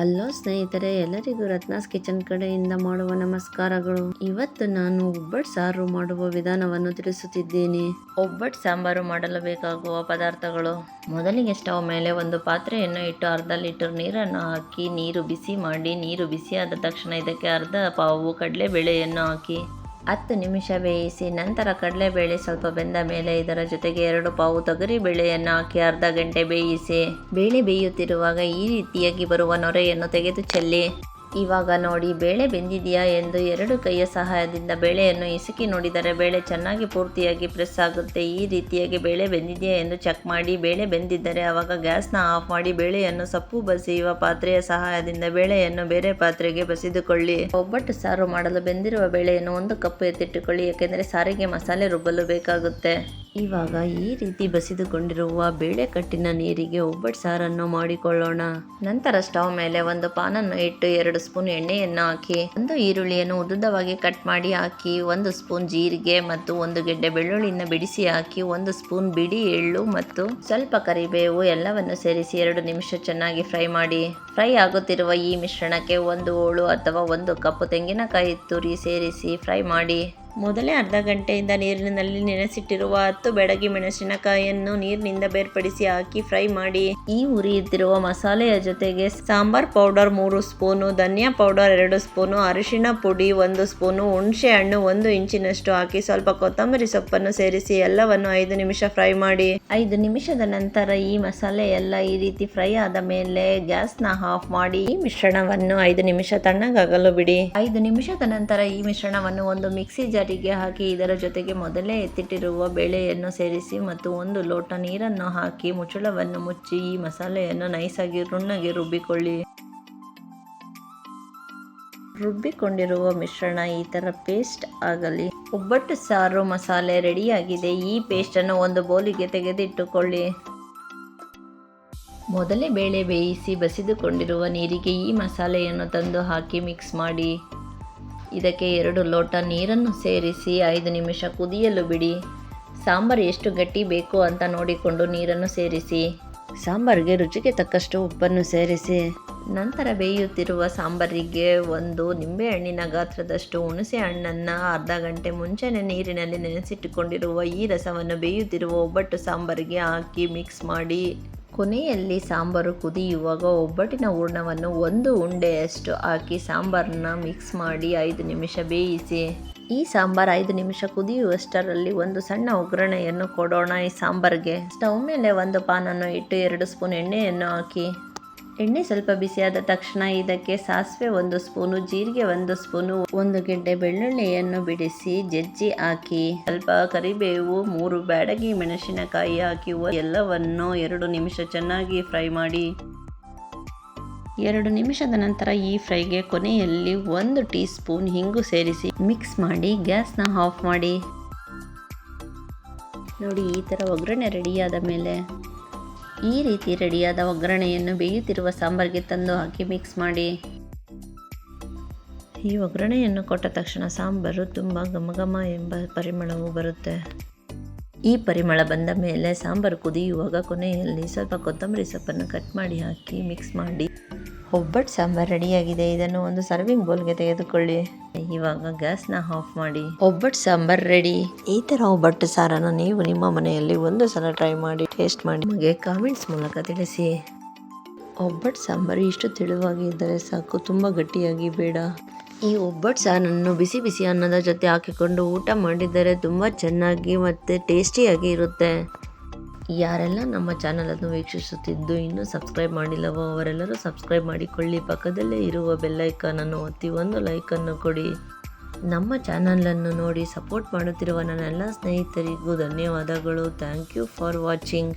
ಅಲ್ಲೋ ಸ್ನೇಹಿತರೆ, ಎಲ್ಲರಿಗೂ ರತ್ನಾಸ್ ಕಿಚನ್ ಕಡೆಯಿಂದ ಮಾಡುವ ನಮಸ್ಕಾರಗಳು. ಇವತ್ತು ನಾನು ಒಬ್ಬಟ್ಟು ಸಾರು ಮಾಡುವ ವಿಧಾನವನ್ನು ತಿಳಿಸುತ್ತಿದ್ದೇನೆ. ಒಬ್ಬಟ್ಟು ಸಾಂಬಾರು ಮಾಡಲು ಬೇಕಾಗುವ ಪದಾರ್ಥಗಳು. ಮೊದಲಿಗೆ ಸ್ಟವ್ ಮೇಲೆ ಒಂದು ಪಾತ್ರೆಯನ್ನು ಇಟ್ಟು ಅರ್ಧ ಲೀಟರ್ ನೀರನ್ನು ಹಾಕಿ, ನೀರು ಬಿಸಿ ಮಾಡಿ, ನೀರು ಬಿಸಿಯಾದ ತಕ್ಷಣ ಇದಕ್ಕೆ ಅರ್ಧ ಪಾವು ಕಡಲೆಬೇಳೆಯನ್ನು ಹಾಕಿ. ಹತ್ತು ನಿಮಿಷ ಬೇಯಿಸಿ ನಂತರ ಕಡಲೆಬೇಳೆ ಸ್ವಲ್ಪ ಬೆಂದ ಮೇಲೆ ಇದರ ಜೊತೆಗೆ ಎರಡು ಪಾವು ತೊಗರಿ ಬೇಳೆಯನ್ನು ಹಾಕಿ ಅರ್ಧ ಗಂಟೆ ಬೇಯಿಸಿ. ಬೇಳೆ ಬೇಯುತ್ತಿರುವಾಗ ಈ ರೀತಿಯಾಗಿ ಬರುವ ನೊರೆಯನ್ನು ತೆಗೆದು ಚೆಲ್ಲಿ. ಇವಾಗ ನೋಡಿ, ಬೇಳೆ ಬೆಂದಿದೆಯಾ? ಎಂದು ಎರಡು ಕೈಯ ಸಹಾಯದಿಂದ ಬೇಳೆಯನ್ನು ಇಸುಕಿ ನೋಡಿದರೆ, ಬೇಳೆ ಚೆನ್ನಾಗಿ ಪೂರ್ತಿಯಾಗಿ ಪ್ರೆಸ್ ಆಗುತ್ತೆ. ಈ ರೀತಿಯಾಗಿ ಬೇಳೆ ಬೆಂದಿದೆಯಾ? ಎಂದು ಚೆಕ್ ಮಾಡಿ, ಬೇಳೆ ಬೆಂದಿದ್ದರೆ ಆವಾಗ ಗ್ಯಾಸ್ನ ಆಫ್ ಮಾಡಿ ಬೇಳೆಯನ್ನು ಸೊಪ್ಪು ಬಸಿಯುವ ಪಾತ್ರೆಯ ಸಹಾಯದಿಂದ ಬೇಳೆಯನ್ನು ಬೇರೆ ಪಾತ್ರೆಗೆ ಬಸಿದುಕೊಳ್ಳಿ. ಒಬ್ಬಟ್ಟು ಸಾರು ಮಾಡಲು ಬೆಂದಿರುವ ಬೇಳೆಯನ್ನು ಒಂದು ಕಪ್ ಎತ್ತಿಟ್ಟುಕೊಳ್ಳಿ ಏಕೆಂದರೆ ಸಾರಿಗೆ ಮಸಾಲೆ ರುಬ್ಬಲು ಬೇಕಾಗುತ್ತೆ. ಇವಾಗ ಈ ರೀತಿ ಬಸಿದುಕೊಂಡಿರುವ ಬೇಳೆ ಕಟ್ಟಿನ ನೀರಿಗೆ ಒಬ್ಬಟ್ಟು ಸಾರನ್ನು ಮಾಡಿಕೊಳ್ಳೋಣ. ನಂತರ ಸ್ಟವ್ ಮೇಲೆ ಒಂದು ಪಾನನ್ನು ಇಟ್ಟು ಎರಡು ಸ್ಪೂನ್ ಎಣ್ಣೆಯನ್ನು ಹಾಕಿ, ಒಂದು ಈರುಳ್ಳಿಯನ್ನು ಉದ್ದುದ್ದವಾಗಿ ಕಟ್ ಮಾಡಿ ಹಾಕಿ, ಒಂದು ಸ್ಪೂನ್ ಜೀರಿಗೆ ಮತ್ತು ಒಂದು ಗೆಡ್ಡೆ ಬೆಳ್ಳುಳ್ಳಿಯನ್ನು ಬಿಡಿಸಿ ಹಾಕಿ, ಒಂದು ಸ್ಪೂನ್ ಬಿಡಿ ಎಳ್ಳು ಮತ್ತು ಸ್ವಲ್ಪ ಕರಿಬೇವು ಎಲ್ಲವನ್ನು ಸೇರಿಸಿ ಎರಡು ನಿಮಿಷ ಚೆನ್ನಾಗಿ ಫ್ರೈ ಮಾಡಿ. ಫ್ರೈ ಆಗುತ್ತಿರುವ ಈ ಮಿಶ್ರಣಕ್ಕೆ ಒಂದು ಹೋಳು ಅಥವಾ ಒಂದು ಕಪ್ಪು ತೆಂಗಿನಕಾಯಿ ತುರಿ ಸೇರಿಸಿ ಫ್ರೈ ಮಾಡಿ. ಮೊದಲೇ ಅರ್ಧ ಗಂಟೆಯಿಂದ ನೀರಿನಲ್ಲಿ ನೆನೆಸಿಟ್ಟಿರುವ ಹತ್ತು ಬೆಡಗಿ ಮೆಣಸಿನಕಾಯಿಯನ್ನು ನೀರಿನಿಂದ ಬೇರ್ಪಡಿಸಿ ಹಾಕಿ ಫ್ರೈ ಮಾಡಿ, ಈ ಉರಿಯುತ್ತಿರುವ ಮಸಾಲೆಯ ಜೊತೆಗೆ ಸಾಂಬಾರ್ ಪೌಡರ್ ಮೂರು ಸ್ಪೂನು, ಧನಿಯಾ ಪೌಡರ್ ಎರಡು ಸ್ಪೂನು, ಅರಿಶಿಣ ಪುಡಿ ಒಂದು ಸ್ಪೂನು, ಹುಣಸೆ ಹಣ್ಣು ಒಂದು ಇಂಚಿನಷ್ಟು ಹಾಕಿ ಸ್ವಲ್ಪ ಕೊತ್ತಂಬರಿ ಸೊಪ್ಪನ್ನು ಸೇರಿಸಿ ಎಲ್ಲವನ್ನು ಐದು ನಿಮಿಷ ಫ್ರೈ ಮಾಡಿ. ಐದು ನಿಮಿಷದ ನಂತರ ಈ ಮಸಾಲೆ ಎಲ್ಲ ಈ ರೀತಿ ಫ್ರೈ ಆದ ಮೇಲೆ ಗ್ಯಾಸ್ನ ಆಫ್ ಮಾಡಿ, ಈ ಮಿಶ್ರಣವನ್ನು ಐದು ನಿಮಿಷ ತಣ್ಣಗಾಗಲು ಬಿಡಿ. ಐದು ನಿಮಿಷದ ನಂತರ ಈ ಮಿಶ್ರಣವನ್ನು ಒಂದು ಮಿಕ್ಸಿ ಜಾರಿಗೆ ಹಾಕಿ ಇದರ ಜೊತೆಗೆ ಮೊದಲೇ ಎತ್ತಿಟ್ಟಿರುವ ಬೇಳೆಯನ್ನು ಸೇರಿಸಿ ಮತ್ತು ಒಂದು ಲೋಟ ನೀರನ್ನು ಹಾಕಿ ಮುಚ್ಚಳವನ್ನು ಮುಚ್ಚಿ ಈ ಮಸಾಲೆಯನ್ನು ನೈಸಾಗಿ ನುಣ್ಣಗೆ ರುಬ್ಬಿಕೊಳ್ಳಿ. ರುಬ್ಬಿಕೊಂಡಿರುವ ಮಿಶ್ರಣ ಈ ಥರ ಪೇಸ್ಟ್ ಆಗಲಿ. ಒಬ್ಬಟ್ಟು ಸಾರು ಮಸಾಲೆ ರೆಡಿಯಾಗಿದೆ. ಈ ಪೇಸ್ಟನ್ನು ಒಂದು ಬೌಲಿಗೆ ತೆಗೆದಿಟ್ಟುಕೊಳ್ಳಿ. ಮೊದಲೇ ಬೇಳೆ ಬೇಯಿಸಿ ಬಸಿದುಕೊಂಡಿರುವ ನೀರಿಗೆ ಈ ಮಸಾಲೆಯನ್ನು ತಂದು ಹಾಕಿ ಮಿಕ್ಸ್ ಮಾಡಿ. ಇದಕ್ಕೆ ಎರಡು ಲೋಟ ನೀರನ್ನು ಸೇರಿಸಿ ಐದು ನಿಮಿಷ ಕುದಿಯಲು ಬಿಡಿ. ಸಾಂಬಾರು ಎಷ್ಟು ಗಟ್ಟಿ ಬೇಕು ಅಂತ ನೋಡಿಕೊಂಡು ನೀರನ್ನು ಸೇರಿಸಿ. ಸಾಂಬಾರಿಗೆ ರುಚಿಗೆ ತಕ್ಕಷ್ಟು ಉಪ್ಪನ್ನು ಸೇರಿಸಿ. ನಂತರ ಬೇಯುತ್ತಿರುವ ಸಾಂಬಾರಿಗೆ ಒಂದು ನಿಂಬೆಹಣ್ಣಿನ ಗಾತ್ರದಷ್ಟು ಹುಣಸೆ ಹಣ್ಣನ್ನು ಅರ್ಧ ಗಂಟೆ ಮುಂಚೆನೇ ನೀರಿನಲ್ಲಿ ನೆನೆಸಿಟ್ಟುಕೊಂಡಿರುವ ಈ ರಸವನ್ನು ಬೇಯುತ್ತಿರುವ ಒಬ್ಬಟ್ಟು ಸಾಂಬಾರಿಗೆ ಹಾಕಿ ಮಿಕ್ಸ್ ಮಾಡಿ. ಕೊನೆಯಲ್ಲಿ ಸಾಂಬಾರು ಕುದಿಯುವಾಗ ಒಬ್ಬಟ್ಟಿನ ಹೂರ್ಣವನ್ನು ಒಂದು ಉಂಡೆಯಷ್ಟು ಹಾಕಿ ಸಾಂಬಾರನ್ನ ಮಿಕ್ಸ್ ಮಾಡಿ ಐದು ನಿಮಿಷ ಬೇಯಿಸಿ. ಈ ಸಾಂಬಾರು ಐದು ನಿಮಿಷ ಕುದಿಯುವಷ್ಟರಲ್ಲಿ ಒಂದು ಸಣ್ಣ ಒಗ್ಗರಣೆಯನ್ನು ಕೊಡೋಣ ಈ ಸಾಂಬಾರಿಗೆ. ಸ್ಟವ್ ಮೇಲೆ ಒಂದು ಪಾನನ್ನು ಇಟ್ಟು ಎರಡು ಸ್ಪೂನ್ ಎಣ್ಣೆಯನ್ನು ಹಾಕಿ. ಎಣ್ಣೆ ಸ್ವಲ್ಪ ಬಿಸಿಯಾದ ತಕ್ಷಣ ಇದಕ್ಕೆ ಸಾಸಿವೆ ಒಂದು ಸ್ಪೂನು, ಜೀರಿಗೆ ಒಂದು ಸ್ಪೂನು, ಒಂದು ಗೆಡ್ಡೆ ಬೆಳ್ಳುಳ್ಳಿಯನ್ನು ಬಿಡಿಸಿ ಜಜ್ಜಿ ಹಾಕಿ, ಸ್ವಲ್ಪ ಕರಿಬೇವು, ಮೂರು ಬ್ಯಾಡಗಿ ಮೆಣಸಿನಕಾಯಿ ಹಾಕಿ ಎಲ್ಲವನ್ನು ಎರಡು ನಿಮಿಷ ಚೆನ್ನಾಗಿ ಫ್ರೈ ಮಾಡಿ. ಎರಡು ನಿಮಿಷದ ನಂತರ ಈ ಫ್ರೈಗೆ ಕೊನೆಯಲ್ಲಿ ಒಂದು ಟೀ ಸ್ಪೂನ್ ಹಿಂಗು ಸೇರಿಸಿ ಮಿಕ್ಸ್ ಮಾಡಿ ಗ್ಯಾಸ್ನ ಆಫ್ ಮಾಡಿ. ನೋಡಿ, ಈ ಥರ ಒಗ್ಗರಣೆ ರೆಡಿಯಾದ ಮೇಲೆ ಈ ರೀತಿ ರೆಡಿಯಾದ ಒಗ್ಗರಣೆಯನ್ನು ಬೇಯುತ್ತಿರುವ ಸಾಂಬಾರಿಗೆ ತಂದು ಹಾಕಿ ಮಿಕ್ಸ್ ಮಾಡಿ. ಈ ಒಗ್ಗರಣೆಯನ್ನು ಕೊಟ್ಟ ತಕ್ಷಣ ಸಾಂಬಾರು ತುಂಬ ಘಮಘಮ ಎಂಬ ಪರಿಮಳವು ಬರುತ್ತೆ. ಈ ಪರಿಮಳ ಬಂದ ಮೇಲೆ ಸಾಂಬಾರು ಕುದಿಯುವಾಗ ಕೊನೆಯಲ್ಲಿ ಸ್ವಲ್ಪ ಕೊತ್ತಂಬರಿ ಸೊಪ್ಪನ್ನು ಕಟ್ ಮಾಡಿ ಹಾಕಿ ಮಿಕ್ಸ್ ಮಾಡಿ. ಒಬ್ಬಟ್ಟು ಸಾಂಬಾರ್ ರೆಡಿಯಾಗಿದೆ. ಇದನ್ನು ಒಂದು ಸರ್ವಿಂಗ್ ಬೌಲ್ಗೆ ತೆಗೆದುಕೊಳ್ಳಿ. ಇವಾಗ ಗ್ಯಾಸ್ನ ಆಫ್ ಮಾಡಿ. ಒಬ್ಬಟ್ಟು ಸಾಂಬಾರ್ ರೆಡಿ ಈ ಥರ ಒಬ್ಬಟ್ಟು ಸಾರನ್ನು ನೀವು ನಿಮ್ಮ ಮನೆಯಲ್ಲಿ ಒಂದು ಸಲ ಟ್ರೈ ಮಾಡಿ ಟೇಸ್ಟ್ ಮಾಡಿ. ನಿಮಗೆ ಕಾಮೆಂಟ್ಸ್ ಮೂಲಕ ತಿಳಿಸಿ. ಒಬ್ಬಟ್ಟು ಸಾಂಬಾರು ಇಷ್ಟು ತೆಳುವಾಗಿ ಇದ್ದರೆ ಸಾಕು, ತುಂಬ ಗಟ್ಟಿಯಾಗಿ ಬೇಡ. ಈ ಒಬ್ಬಟ್ಟು ಸಾರನ್ನು ಬಿಸಿ ಬಿಸಿ ಅನ್ನದ ಜೊತೆ ಹಾಕಿಕೊಂಡು ಊಟ ಮಾಡಿದರೆ ತುಂಬ ಚೆನ್ನಾಗಿ ಮತ್ತು ಟೇಸ್ಟಿಯಾಗಿ ಇರುತ್ತೆ. ಯಾರೆಲ್ಲ ನಮ್ಮ ಚಾನಲನ್ನು ವೀಕ್ಷಿಸುತ್ತಿದ್ದು ಇನ್ನೂ ಸಬ್ಸ್ಕ್ರೈಬ್ ಮಾಡಿಲ್ಲವೋ ಅವರೆಲ್ಲರೂ ಸಬ್ಸ್ಕ್ರೈಬ್ ಮಾಡಿಕೊಳ್ಳಿ. ಪಕ್ಕದಲ್ಲೇ ಇರುವ ಬೆಲ್ಲೈಕನನ್ನು ಒತ್ತಿ ಒಂದು ಲೈಕನ್ನು ಕೊಡಿ. ನಮ್ಮ ಚಾನಲನ್ನು ನೋಡಿ ಸಪೋರ್ಟ್ ಮಾಡುತ್ತಿರುವ ನನ್ನೆಲ್ಲ ಸ್ನೇಹಿತರಿಗೂ ಧನ್ಯವಾದಗಳು. Thank you for watching.